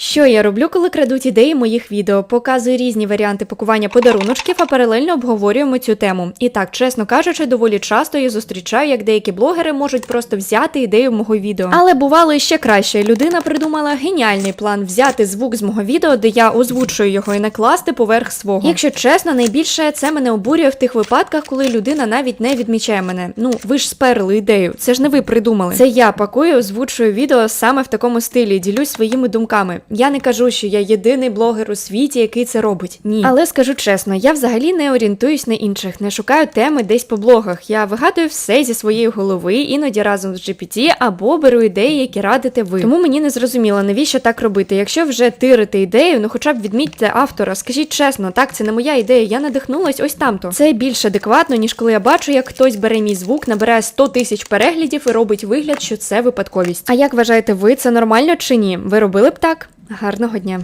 Що я роблю, коли крадуть ідеї моїх відео? Показую різні варіанти пакування подаруночків, а паралельно обговорюємо цю тему. І так, чесно кажучи, доволі часто я зустрічаю, як деякі блогери можуть просто взяти ідею мого відео. Але бувало і ще краще. Людина придумала геніальний план взяти звук з мого відео, де я озвучую його і накласти поверх свого. Якщо чесно, найбільше це мене обурює в тих випадках, коли людина навіть не відмічає мене. Ну ви ж сперли ідею. Це ж не ви придумали. Це я пакую, озвучую відео саме в такому стилі, ділюсь своїми думками. Я не кажу, що я єдиний блогер у світі, який це робить. Ні. Але скажу чесно, я взагалі не орієнтуюсь на інших, не шукаю теми десь по блогах. Я вигадую все зі своєї голови, іноді разом з GPT, або беру ідеї, які радите ви. Тому мені не зрозуміло, навіщо так робити. Якщо вже тирите ідею, ну хоча б відмітьте автора. Скажіть чесно, так це не моя ідея. Я надихнулась ось тамто. Це більш адекватно, ніж коли я бачу, як хтось бере мій звук, набирає 100 тисяч переглядів і робить вигляд, що це випадковість. А як вважаєте ви, це нормально чи ні? Ви робили б так? Гарного дня.